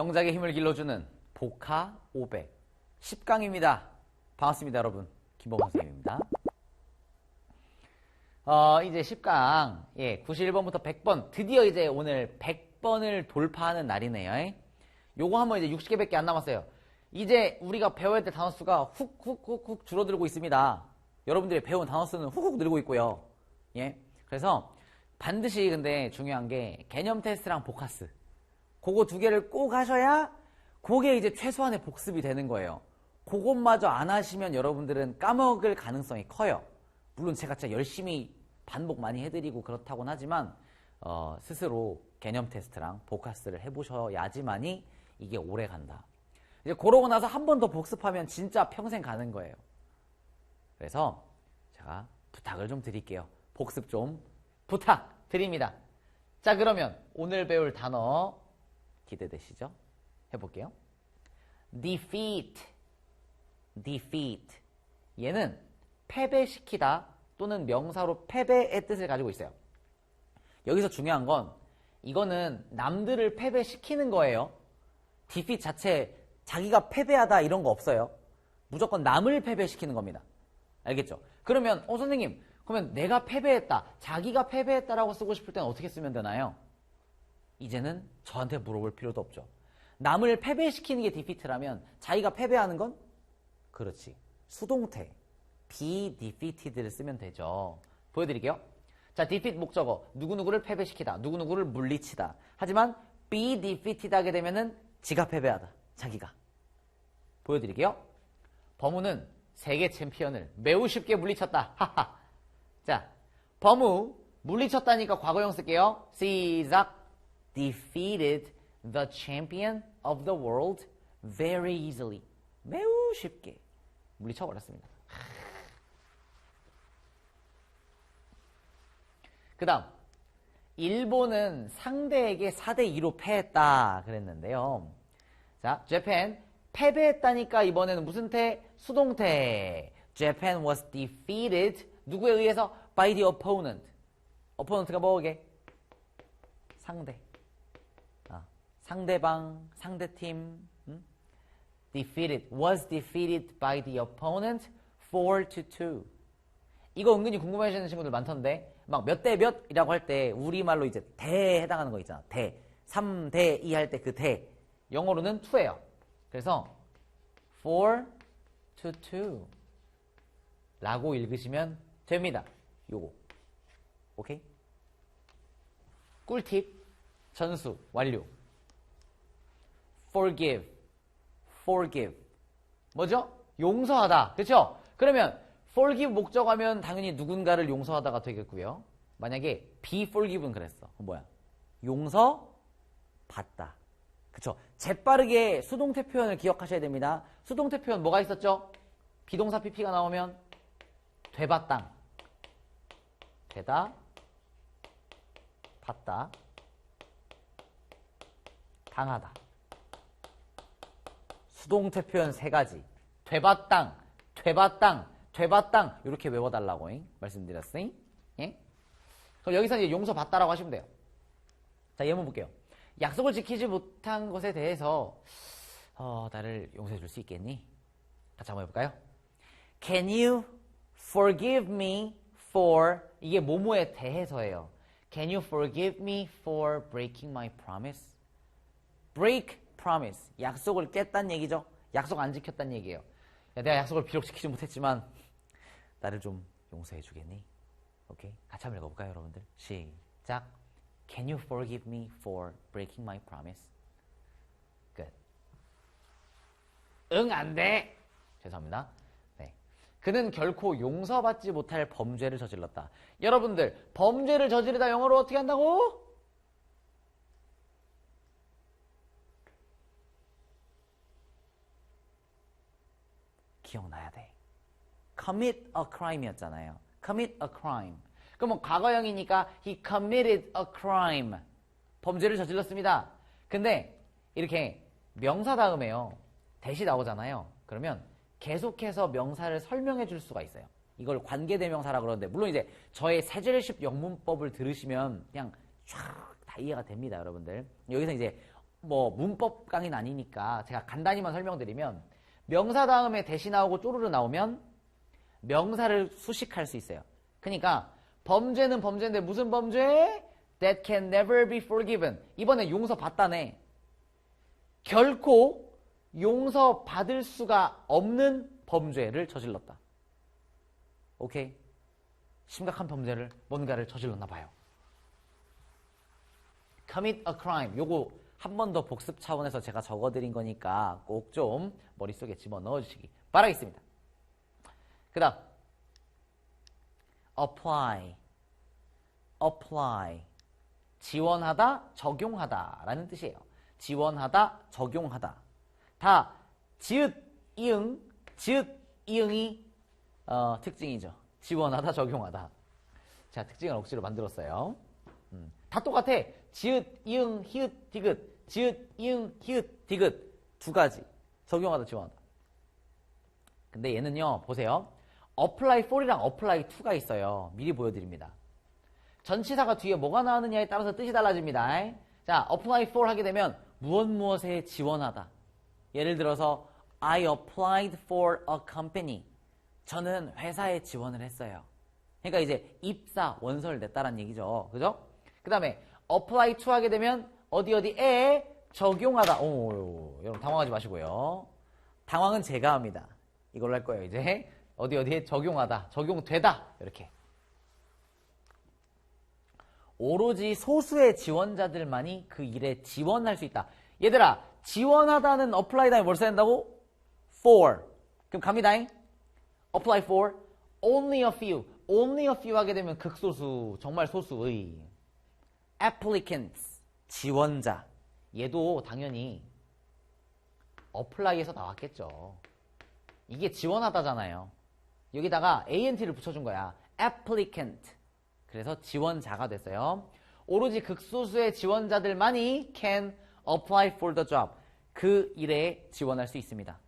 영작의 힘을 길러주는 보카 500 10강입니다. 반갑습니다, 여러분. 김범호 선생님입니다. 어, 이제 10강, 예, 91번부터 100번, 드디어 이제 오늘 100번을 돌파하는 날이네요. 요거 한번 이제 60개밖에 안 남았어요. 이제 우리가 배워야 될 단어 수가 훅훅훅훅 줄어들고 있습니다. 여러분들이 배운 단어 수는 훅훅 늘고 있고요. 예. 그래서 반드시 근데 중요한 게 개념 테스트랑 보카스. 그거 두 개를 꼭 하셔야 그게 이제 최소한의 복습이 되는 거예요. 그것마저 안 하시면 여러분들은 까먹을 가능성이 커요. 물론 제가 진짜 열심히 반복 많이 해드리고 그렇다고는 하지만 어, 스스로 개념 테스트랑 보카스를 해보셔야지만이 이게 오래 간다. 이제 그러고 나서 한 번 더 복습하면 진짜 평생 가는 거예요. 그래서 제가 부탁을 좀 드릴게요. 복습 좀 부탁드립니다. 자, 그러면 오늘 배울 단어 기대되시죠? 해볼게요. defeat, defeat. 얘는 패배시키다 또는 명사로 패배의 뜻을 가지고 있어요. 여기서 중요한 건 이거는 남들을 패배시키는 거예요. defeat 자체 자기가 패배하다 이런 거 없어요. 무조건 남을 패배시키는 겁니다. 알겠죠? 그러면 어 선생님 그러면 내가 패배했다 자기가 패배했다라고 쓰고 싶을 때는 어떻게 쓰면 되나요? 이제는 저한테 물어볼 필요도 없죠. 남을 패배시키는 게 디피트라면 자기가 패배하는 건 그렇지 수동태 be defeated를 쓰면 되죠. 보여드릴게요. 자, defeat 목적어 누구누구를 패배시키다 누구누구를 물리치다 하지만 be defeated 하게 되면은 지가 패배하다 자기가 보여드릴게요. 버무는 세계 챔피언을 매우 쉽게 물리쳤다. 하하. 자, 버무 물리쳤다니까 과거형 쓸게요. 시작. Defeated the champion of the world very easily. 매우 쉽게 물리쳐버렸습니다. 그 다음 일본은 상대에게 4대2로 패했다 그랬는데요. 자, Japan 패배했다니까 이번에는 무슨 태? 수동태. Japan was defeated. 누구에 의해서? By the opponent. opponent가 뭐게? 상대. 아, 상대방, 상대팀. 음? defeated. was defeated by the opponent 4 to 2. 이거 은근히 궁금해하시는 친구들 많던데 막 몇 대 몇이라고 할 때 우리말로 이제 대에 해당하는 거 있잖아. 대. 3대 2 할 때 그 대. 영어로는 2예요. 그래서 4 to 2 라고 읽으시면 됩니다. 요거. 오케이? 꿀팁 전수 완료. Forgive forgive 뭐죠? 용서하다. 그렇죠? 그러면 forgive 목적하면 당연히 누군가를 용서하다가 되겠고요. 만약에 be forgiven 그랬어. 뭐야? 용서 받다. 그쵸. 재빠르게 수동태 표현을 기억하셔야 됩니다. 수동태 표현 뭐가 있었죠? 비동사 pp가 나오면 되다 땅. 되다, 받다, 당하다. 수동태 표현 세 가지. 되바 땅, 되바 땅, 되바 땅 이렇게 외워달라고 말씀드렸으니 예? 그럼 여기서 이제 용서 받다라고 하시면 돼요. 자 예문 볼게요. 약속을 지키지 못한 것에 대해서 어, 나를 용서해 줄 수 있겠니? 같이 한번 해볼까요? Can you forgive me for 이게 뭐뭐에 대해서예요. Can you forgive me for breaking my promise? break promise 약속을 깼단 얘기죠. 약속 안 지켰단 얘기예요. 야, 내가 약속을 비록 지키지 못했지만 나를 좀 용서해 주겠니? 오케이 같이 한번 읽어볼까요, 여러분들? 시작. Can you forgive me for breaking my promise? 끝. 응, 안 돼. 죄송합니다. 네. 그는 결코 용서받지 못할 범죄를 저질렀다. 여러분들, 범죄를 저지르다 영어로 어떻게 한다고? 기억나야 돼. commit a crime이었잖아요. commit a crime. 그럼 과거형이니까 he committed a crime. 범죄를 저질렀습니다. 근데 이렇게 명사 다음에요. 대시 나오잖아요. 그러면 계속해서 명사를 설명해 줄 수가 있어요. 이걸 관계대명사라 그러는데 물론 이제 저의 세제례식 영문법을 들으시면 그냥 쫙 다 이해가 됩니다, 여러분들. 여기서 이제 뭐 문법 강의는 아니니까 제가 간단히만 설명드리면 명사 다음에 대시 나오고 쪼르르 나오면 명사를 수식할 수 있어요. 그러니까 범죄는 범죄인데 무슨 범죄? That can never be forgiven. 이번에 용서 받다네. 결코 용서 받을 수가 없는 범죄를 저질렀다. 오케이? 심각한 범죄를 뭔가를 저질렀나 봐요. commit a crime. 요거 한 번 더 복습 차원에서 제가 적어드린 거니까 꼭 좀 머릿속에 집어넣어 주시기 바라겠습니다. 그 다음 apply apply 지원하다 적용하다 라는 뜻이에요. 지원하다 적용하다 다 지읒 이응 지읒 이응이 어, 특징이죠. 지원하다 적용하다 자 특징을 억지로 만들었어요. 음, 다 똑같아. 지읒 이응 히읗 디귿 지읒 이응 히읗 디귿 두 가지 적용하다 지원하다. 근데 얘는요 보세요. apply for이랑 apply to가 있어요. 미리 보여드립니다. 전치사가 뒤에 뭐가 나오느냐에 따라서 뜻이 달라집니다. 자 apply for 하게 되면 무엇 무엇에 지원하다. 예를 들어서 I applied for a company. 저는 회사에 지원을 했어요. 그러니까 이제 입사 원서를 냈다는 얘기죠. 그죠? 그 다음에 apply to 하게 되면 어디 어디에 적용하다. 오 여러분 당황하지 마시고요. 당황은 제가 합니다. 이걸로 할 거예요 이제. 어디 어디에 적용하다 적용되다. 이렇게. 오로지 소수의 지원자들만이 그 일에 지원할 수 있다. 얘들아 지원하다는 apply 다음에 뭘 써야 된다고? for 그럼 갑니다. apply for only a few. Only a few 하게 되면 극소수 정말 소수의 applicants. 지원자. 얘도 당연히 apply에서 나왔겠죠. 이게 지원하다잖아요. 여기다가 ant를 붙여준 거야. applicant. 그래서 지원자가 됐어요. 오로지 극소수의 지원자들만이 can apply for the job. 그 일에 지원할 수 있습니다.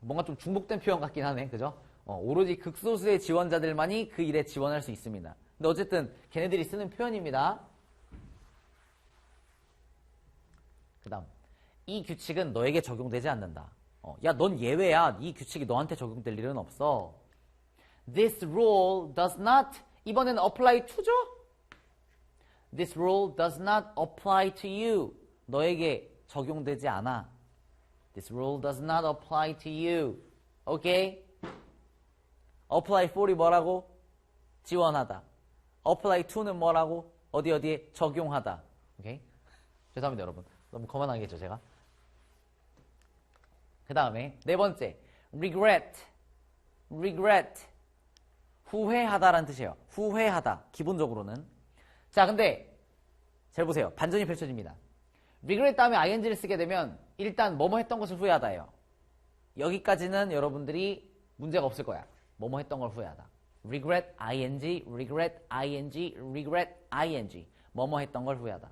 뭔가 좀 중복된 표현 같긴 하네. 그죠? 어, 오로지 극소수의 지원자들만이 그 일에 지원할 수 있습니다 근데 어쨌든 걔네들이 쓰는 표현입니다 그 다음 이 규칙은 너에게 적용되지 않는다 어, 야 넌 예외야 이 규칙이 너한테 적용될 일은 없어 This rule does not 이번에는 apply to죠? This rule does not apply to you 너에게 적용되지 않아 This rule does not apply to you 오케이? apply for이 뭐라고? 지원하다 apply to는 뭐라고? 어디 어디에? 적용하다. 오케이? 죄송합니다 여러분. 너무 거만하겠죠 제가? 그 다음에 네 번째. regret. regret. 후회하다라는 뜻이에요. 후회하다. 기본적으로는. 자 근데 잘 보세요. 반전이 펼쳐집니다. regret 다음에 ing를 쓰게 되면 일단 뭐뭐 했던 것을 후회하다예요. 여기까지는 여러분들이 문제가 없을 거야. 뭐뭐 했던 걸 후회하다 regret ing regret ing regret ing 뭐뭐 했던 걸 후회하다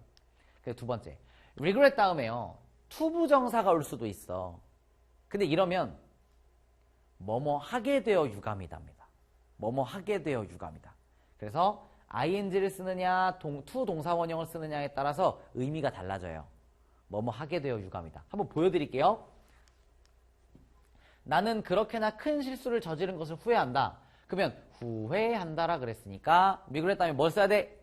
그리고 두 번째 regret 다음에요. 투부정사가 올 수도 있어. 근데 이러면 뭐뭐 하게 되어 유감이답니다. 뭐뭐 하게 되어 유감이다. 그래서 ing를 쓰느냐, 동, 투 동사원형을 쓰느냐에 따라서 의미가 달라져요. 뭐뭐 하게 되어 유감이다. 한번 보여드릴게요. 나는 그렇게나 큰 실수를 저지른 것을 후회한다. 그러면 후회한다라 그랬으니까 미그레 다음에 뭘 써야 돼?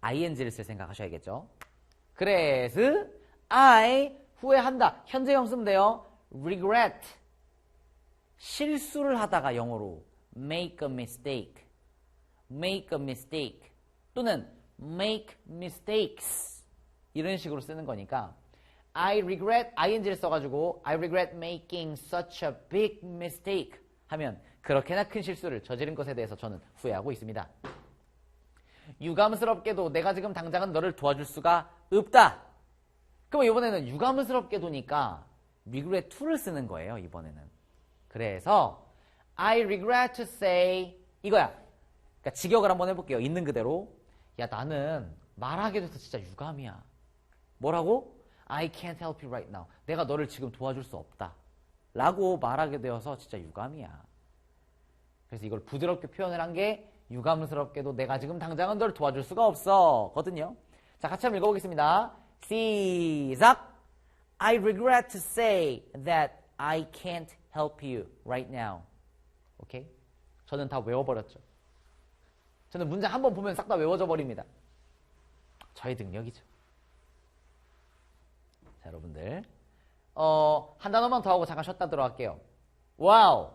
ing를 쓸 생각하셔야겠죠. 그래서 I 후회한다. 현재형 쓰면 돼요. regret 실수를 하다가 영어로 make a mistake make a mistake 또는 make mistakes 이런 식으로 쓰는 거니까 I regret ing를 써가지고 I regret making such a big mistake 하면 그렇게나 큰 실수를 저지른 것에 대해서 저는 후회하고 있습니다. 유감스럽게도 내가 지금 당장은 너를 도와줄 수가 없다. 그럼 이번에는 유감스럽게 도니까 regret to를 쓰는 거예요. 이번에는. 그래서 I regret to say 이거야. 그러니까 직역을 한번 해볼게요. 있는 그대로. 야 나는 말하게 돼서 진짜 유감이야. 뭐라고? I can't help you right now. 내가 너를 지금 도와줄 수 없다. 라고 말하게 되어서 진짜 유감이야. 그래서 이걸 부드럽게 표현을 한 게 유감스럽게도 내가 지금 당장은 널 도와줄 수가 없어. 거든요. 자, 같이 한번 읽어보겠습니다. 시작. I regret to say that I can't help you right now. 오케이? 저는 다 외워버렸죠. 저는 문제 한번 보면 싹 다 외워져 버립니다. 저의 능력이죠. 자, 여러분들. 어, 한 단어만 더 하고 잠깐 쉬었다 들어갈게요. Wow.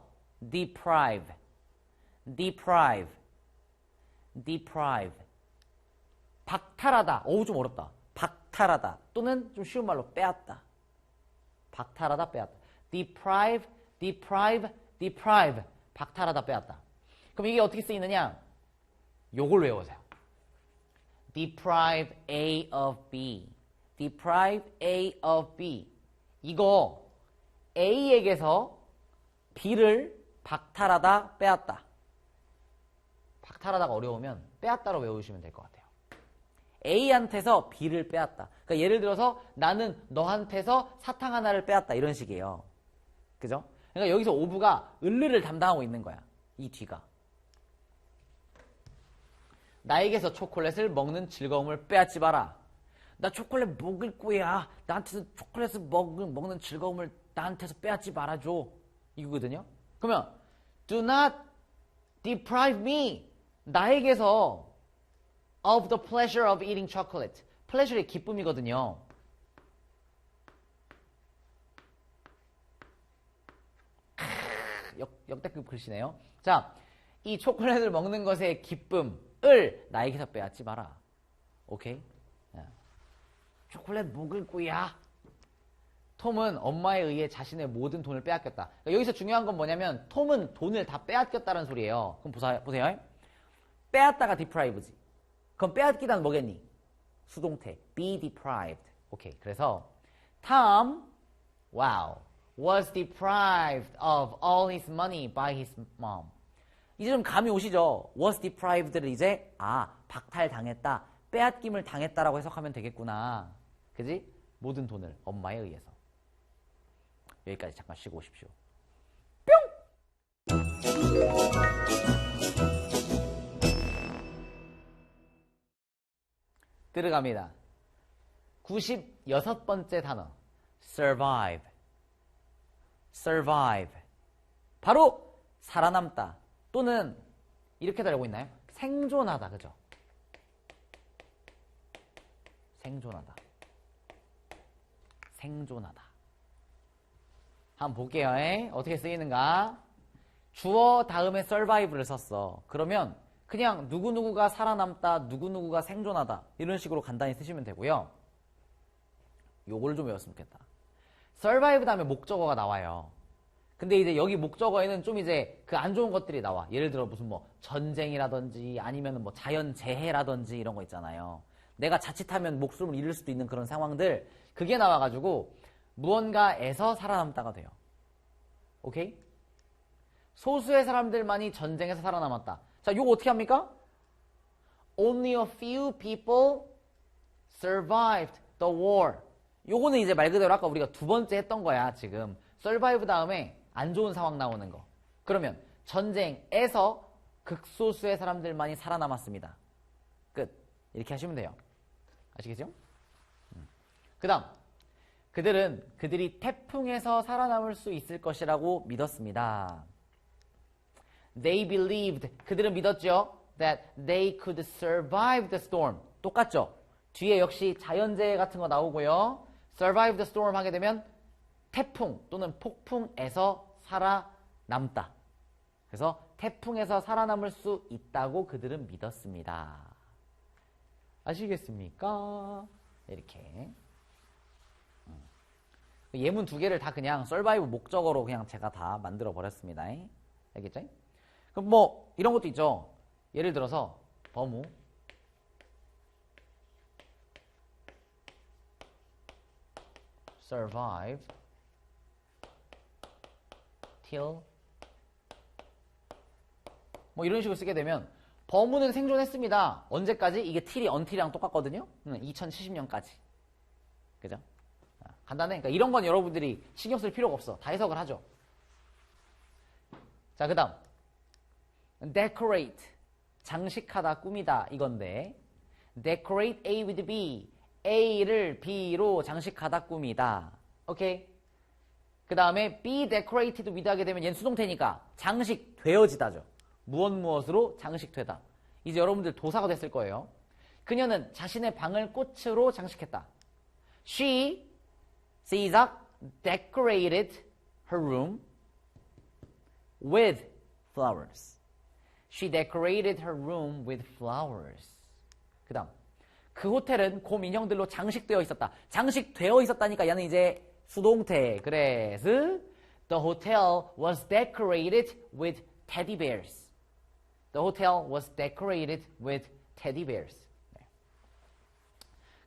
deprive. deprive. deprive. 박탈하다. 어우, 좀 어렵다. 박탈하다. 또는 좀 쉬운 말로 빼앗다. 박탈하다, 빼앗다. deprive, deprive, deprive. 박탈하다, 빼앗다. 그럼 이게 어떻게 쓰이느냐? 요걸 외우세요. deprive A of B. deprive A of B. 이거 A에게서 B를 박탈하다, 빼앗다. 박탈하다가 어려우면 빼앗다로 외우시면 될 것 같아요. A한테서 B를 빼앗다. 그러니까 예를 들어서 나는 너한테서 사탕 하나를 빼앗다. 이런 식이에요. 그죠? 그러니까 여기서 오브가 을르를 담당하고 있는 거야. 이 뒤가. 나에게서 초콜릿을 먹는 즐거움을 빼앗지 마라. 나 초콜릿 먹을 거야. 나한테서 초콜릿을 먹, 먹는 즐거움을 나한테서 빼앗지 말아줘. 이거거든요. 그러면 do not deprive me. 나에게서 of the pleasure of eating chocolate. pleasure의 기쁨이거든요. 역, 역대급 글씨네요. 자, 이 초콜릿을 먹는 것의 기쁨을 나에게서 빼앗지 마라. 오케이? 야. 초콜릿 먹을 거야. 톰은 엄마에 의해 자신의 모든 돈을 빼앗겼다. 그러니까 여기서 중요한 건 뭐냐면 톰은 돈을 다 빼앗겼다는 소리예요. 그럼 보세요. 보세요. 빼앗다가 deprive지. 그럼 빼앗기다는 뭐겠니? 수동태. be deprived. 오케이. 그래서 Tom, wow, was deprived of all his money by his mom. 이제 좀 감이 오시죠? was deprived를 이제 아 박탈당했다, 빼앗김을 당했다라고 해석하면 되겠구나. 그지? 모든 돈을 엄마에 의해서. 여기까지 잠깐 쉬고 오십시오. 들어갑니다. 96번째 단어. survive. survive. 바로 살아남다. 또는 이렇게도 알고 있나요? 생존하다. 그죠? 생존하다. 생존하다. 한번 볼게요. 에? 어떻게 쓰이는가? 주어 다음에 survive를 썼어. 그러면 그냥 누구누구가 살아남다, 누구누구가 생존하다 이런 식으로 간단히 쓰시면 되고요. 요걸 좀 외웠으면 좋겠다. survive 다음에 목적어가 나와요. 근데 이제 여기 목적어에는 좀 이제 그 안 좋은 것들이 나와. 예를 들어 무슨 뭐 전쟁이라든지 아니면 뭐 자연재해라든지 이런 거 있잖아요. 내가 자칫하면 목숨을 잃을 수도 있는 그런 상황들 그게 나와가지고 무언가에서 살아남다가 돼요. 오케이? 소수의 사람들만이 전쟁에서 살아남았다. 자, 요거 어떻게 합니까? Only a few people survived the war. 요거는 이제 말 그대로 아까 우리가 두 번째 했던 거야, 지금. survive 다음에 안 좋은 상황 나오는 거. 그러면 전쟁에서 극소수의 사람들만이 살아남았습니다. 끝. 이렇게 하시면 돼요. 아시겠죠? 그 다음. 그들은 그들이 태풍에서 살아남을 수 있을 것이라고 믿었습니다. They believed. 그들은 믿었죠. That they could survive the storm. 똑같죠? 뒤에 역시 자연재해 같은 거 나오고요. survive the storm 하게 되면 태풍 또는 폭풍에서 살아남다. 그래서 태풍에서 살아남을 수 있다고 그들은 믿었습니다. 아시겠습니까? 이렇게. 예문 두 개를 다 그냥 survive 목적어로 그냥 제가 다 만들어 버렸습니다. 알겠죠? 그럼 뭐 이런 것도 있죠. 예를 들어서 버무 survive till 뭐 이런 식으로 쓰게 되면 버무는 생존했습니다. 언제까지? 이게 till이 until이랑 똑같거든요. 2070년까지. 그죠? 간단해. 그러니까 이런 건 여러분들이 신경 쓸 필요가 없어. 다 해석을 하죠. 자, 그 다음. decorate. 장식하다, 꾸미다, 이건데. decorate A with B. A를 B로 장식하다 꾸미다. 오케이? 그 다음에 be decorated with 하게 되면 얘는 수동태니까 장식되어지다죠. 무엇 무엇으로 장식되다. 이제 여러분들 도사가 됐을 거예요. 그녀는 자신의 방을 꽃으로 장식했다. She, 시작, decorated her room with flowers. She decorated her room with flowers. 그 다음. 그 호텔은 곰 인형들로 장식되어 있었다. 장식되어 있었다니까 얘는 이제 수동태. 그래서 The hotel was decorated with teddy bears. The hotel was decorated with teddy bears. 네.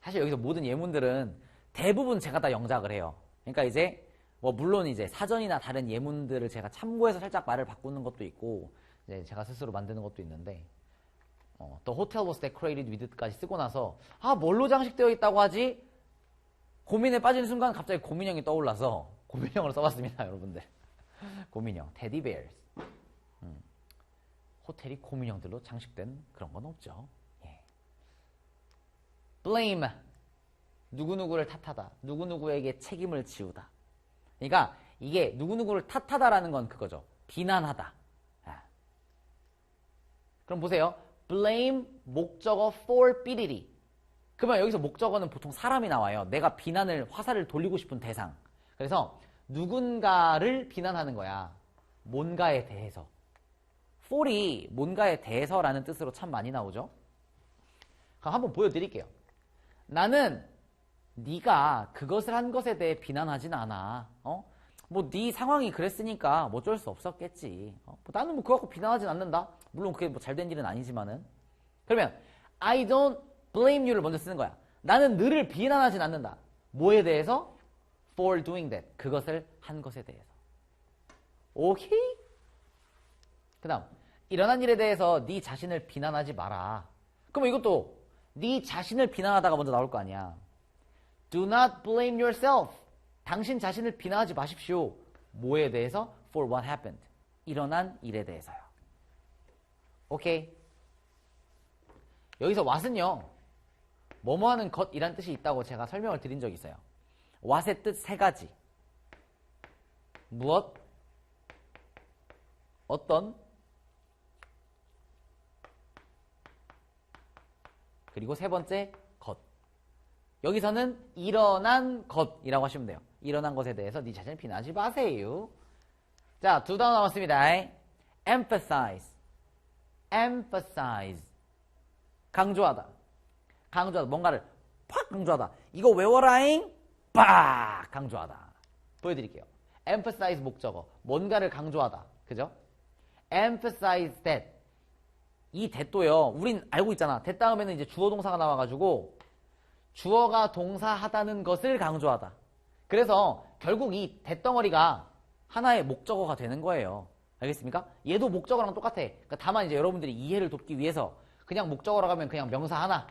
사실 여기서 모든 예문들은 대부분 제가 다 영작을 해요. 그러니까 이제 뭐 물론 이제 사전이나 다른 예문들을 제가 참고해서 살짝 말을 바꾸는 것도 있고 이제 제가 스스로 만드는 것도 있는데 어, The hotel was decorated with까지 쓰고 나서 아 뭘로 장식되어 있다고 하지? 고민에 빠지는 순간 갑자기 고민형이 떠올라서 고민형으로 써봤습니다, 여러분들. 고민형, 테디베어스. 음, 호텔이 고민형들로 장식된 그런 건 없죠. 예. blame. 누구누구를 탓하다. 누구누구에게 책임을 지우다. 그러니까 이게 누구누구를 탓하다라는 건 그거죠. 비난하다. 아. 그럼 보세요. blame 목적어 for 삐리리. 그러면 여기서 목적어는 보통 사람이 나와요. 내가 비난을 화살을 돌리고 싶은 대상. 그래서 누군가를 비난하는 거야. 뭔가에 대해서. for이 뭔가에 대해서라는 뜻으로 참 많이 나오죠. 그럼 한번 보여드릴게요. 나는 네가 그것을 한 것에 대해 비난하진 않아. 어? 뭐 네 상황이 그랬으니까 뭐 어쩔 수 없었겠지. 어? 뭐 나는 뭐 그거 갖고 비난하진 않는다. 물론 그게 뭐 잘된 일은 아니지만은. 그러면 I don't blame you를 먼저 쓰는 거야. 나는 너를 비난하진 않는다. 뭐에 대해서? For doing that. 그것을 한 것에 대해서. 오케이? 그 다음 일어난 일에 대해서 네 자신을 비난하지 마라. 그럼 이것도 네 자신을 비난하다가 먼저 나올 거 아니야. Do not blame yourself. 당신 자신을 비난하지 마십시오. 뭐에 대해서? For what happened. 일어난 일에 대해서요. 오케이. 여기서 what은요. 뭐뭐 하는 것이란 뜻이 있다고 제가 설명을 드린 적이 있어요. what의 뜻 세 가지. 무엇, 어떤, 그리고 세 번째 것. 여기서는 일어난 것이라고 하시면 돼요. 일어난 것에 대해서 네 자신을 비난하지 마세요. 자, 두 단어 남았습니다. emphasize, emphasize. 강조하다. 강조하다. 뭔가를 팍 강조하다. 이거 외워라잉. 빡 강조하다. 보여드릴게요. emphasize 목적어. 뭔가를 강조하다. 그죠? emphasize that. 이 that도요. 우린 알고 있잖아. that 다음에는 이제 주어 동사가 나와가지고 주어가 동사하다는 것을 강조하다. 그래서 결국 이 대덩어리가 하나의 목적어가 되는 거예요. 알겠습니까? 얘도 목적어랑 똑같아. 그러니까 다만 이제 여러분들이 이해를 돕기 위해서 그냥 목적어라고 하면 그냥 명사 하나.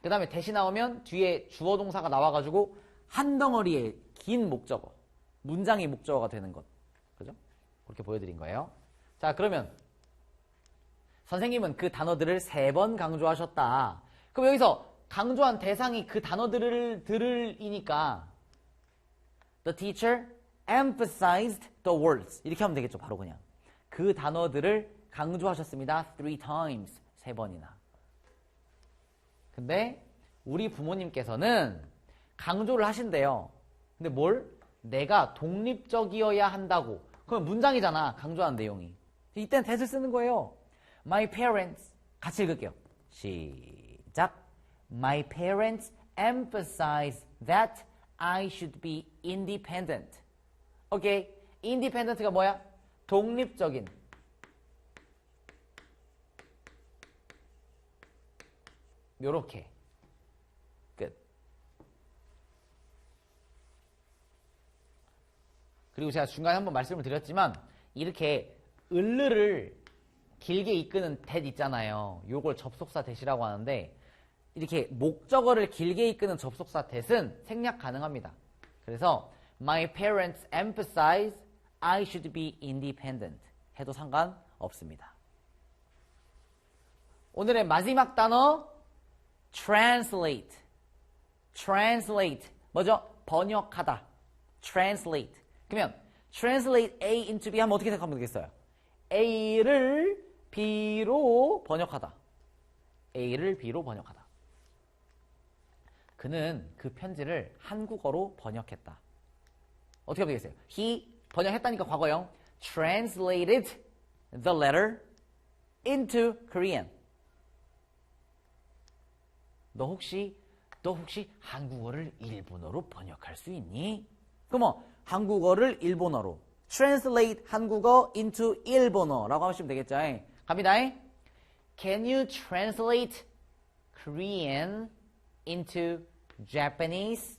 그 다음에 대시 나오면 뒤에 주어 동사가 나와가지고 한 덩어리의 긴 목적어. 문장이 목적어가 되는 것. 그죠? 그렇게 보여드린 거예요. 자, 그러면 선생님은 그 단어들을 세 번 강조하셨다. 그럼 여기서 강조한 대상이 그 단어들을 들을이니까 The teacher emphasized the words. 이렇게 하면 되겠죠. 바로 그냥. 그 단어들을 강조하셨습니다. three times. 세 번이나. 근데 우리 부모님께서는 강조를 하신대요. 근데 뭘? 내가 독립적이어야 한다고. 그럼 문장이잖아. 강조한 내용이. 이때는 that을 쓰는 거예요. My parents. 같이 읽을게요. 시작. My parents emphasize that I should be independent. 오케이. independent가 뭐야? 독립적인. 요렇게. 끝. 그리고 제가 중간에 한번 말씀을 드렸지만 이렇게 을르를 길게 이끄는 that 있잖아요. 요걸 접속사 대시라고 하는데 이렇게 목적어를 길게 이끄는 접속사 that은 생략 가능합니다. 그래서 My parents emphasize I should be independent 해도 상관없습니다. 오늘의 마지막 단어 translate, translate. 뭐죠? 번역하다. translate. 그러면 translate A into B 하면 어떻게 생각하면 되겠어요? A를 B로 번역하다. A를 B로 번역하다. 그는 그 편지를 한국어로 번역했다. 어떻게 하면 되겠어요? He 번역했다니까 과거형 translated the letter into Korean. 너 혹시 너 혹시 한국어를 일본어로 번역할 수 있니? 그럼 뭐 한국어를 일본어로 translate 한국어 into 일본어라고 하시면 되겠죠. 갑니다. Can you translate Korean into Japanese?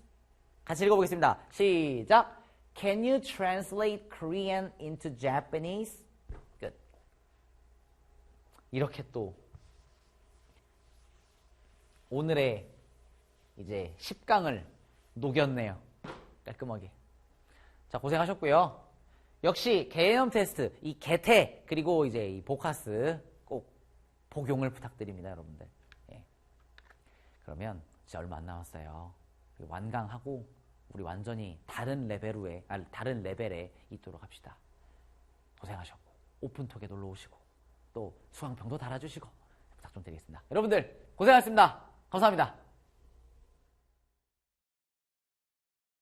같이 읽어보겠습니다. 시작. Can you translate Korean into Japanese? 끝. 이렇게 또 오늘의 이제 10강을 녹였네요. 깔끔하게. 자, 고생하셨고요. 역시 개념 테스트, 이 개태, 그리고 이제 이 보카스 꼭 복용을 부탁드립니다, 여러분들. 예. 그러면 진짜 얼마 안 남았어요. 완강하고 우리 완전히 다른 레벨에, 아니, 다른 레벨에 있도록 합시다. 고생하셨고, 오픈톡에 놀러 오시고, 또 수강병도 달아주시고, 부탁 좀 드리겠습니다. 여러분들, 고생하셨습니다. 감사합니다.